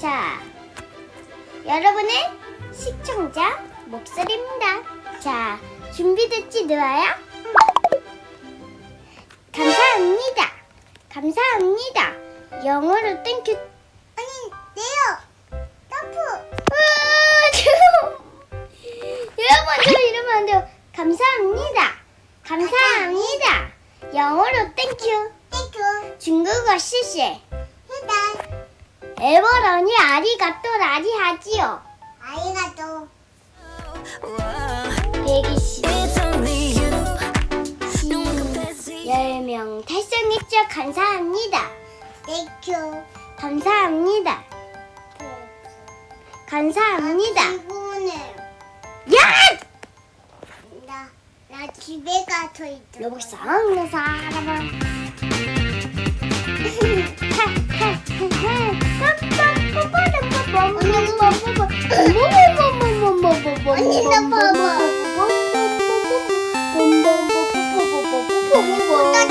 자, 여러분의 시청자 목소리입니다. 자, 준비됐지, 누아야? 감사합니다. 감사합니다. 영어로 땡큐. 아니, 네요. 점프. 여러분, 저 이러면 안 돼요. 감사합니다. 감사합니다. 영어로 땡큐. 땡큐. 중국어 시시. 해다. 에버런이 아리가또 라리 하지요. 아리가또. 120. It's only you. No one compares to you. 10명 달성했죠? 감사합니다. 땡큐. 감사합니다. 감사합니다. 야! 나, 나 집에 가서 있어. 로봇 쌍나 사람아. 언니 나 봐봐. 뽀뽀뽀뽀. 뽀뽀뽀뽀뽀뽀뽀.